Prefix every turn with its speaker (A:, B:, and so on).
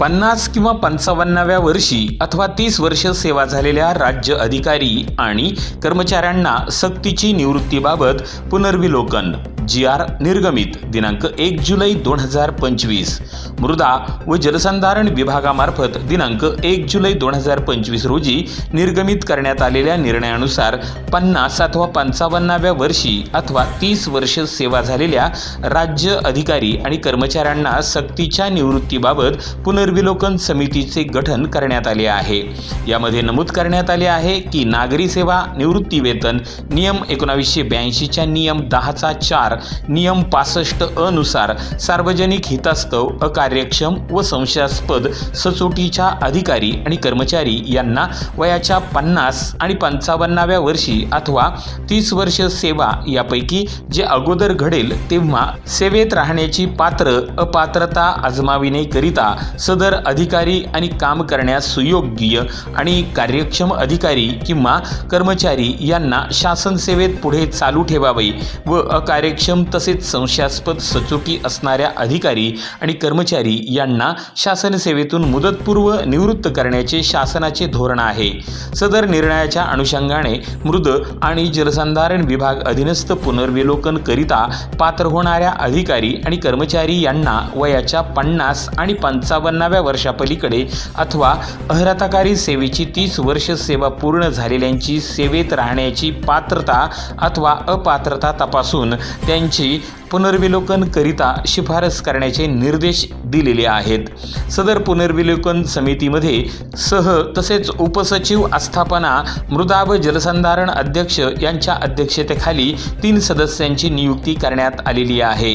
A: पन्नास किंवा पंचावन्नाव्या वर्षी अथवा तीस वर्ष सेवा झालेल्या राज्य अधिकारी आणि कर्मचाऱ्यांना सक्तीची निवृत्तीबाबत पुनर्विलोकन. जी आर निर्गमित दिनांक एक जुलै दोन हजार पंचवीस. मृदा व जलसंधारण विभागामार्फत दिनांक एक जुलै दोन हजार पंचवीस रोजी निर्गमित करण्यात आलेल्या निर्णयानुसार पन्नास अथवा पंचावन्नाव्या वर्षी अथवा तीस वर्ष सेवा झालेल्या राज्य अधिकारी आणि कर्मचाऱ्यांना सक्तीच्या निवृत्तीबाबत पुनर्विलोकन समितीचे गठन करण्यात आले आहे. यामध्ये नमूद करण्यात आले आहे की नागरी सेवा निवृत्ती वेतन नियम एकोणावीसशे ब्याऐंशीच्या नियम दहाचा चार नियम पासष्ट अनुसार सार्वजनिक हितास्तव अकार्यक्षम व संशयास्पद सचोटीच्या अधिकारी आणि कर्मचारी यांना वयाच्या पन्नास आणि पंचावन्नाव्या वर्षी अथवा तीस वर्ष सेवा यापैकी जे अगोदर घडेल तेव्हा सेवेत राहण्याची पात्र अपात्रता आजमाविण्याकरिता सदर अधिकारी आणि काम करण्यास सुयोग्य आणि कार्यक्षम अधिकारी किंवा कर्मचारी यांना शासन सेवेत पुढे चालू ठेवावे व अकार्यक्षम तसेच संशयास्पद सचोटी असणाऱ्या अधिकारी आणि कर्मचारी यांना शासन सेवेतून मुदतपूर्व निवृत्त करण्याचे शासनाचे धोरण आहे. सदर निर्णयाच्या अनुषंगाने मृद आणि जलसंधारण विभाग अधीनस्थ पुनर्विलोकन करिता पात्र होणाऱ्या अधिकारी आणि कर्मचारी यांना वयाच्या पन्नास आणि पंचावन्नाव्या वर्षापलीकडे अथवा अहर्ताकारी सेवेची तीस वर्ष सेवा पूर्ण झालेल्यांची सेवेत राहण्याची पात्रता अथवा अपात्रता तपासून त्या त्यांची पुनर्विलोकन करिता शिफारस करण्याचे निर्देश दिलेले आहेत. सदर पुनर्विलोकन समितीमध्ये सह तसेच उपसचिव आस्थापना मृदाब जलसंधारण अध्यक्ष यांच्या अध्यक्षतेखाली तीन सदस्यांची नियुक्ती करण्यात आलेली आहे.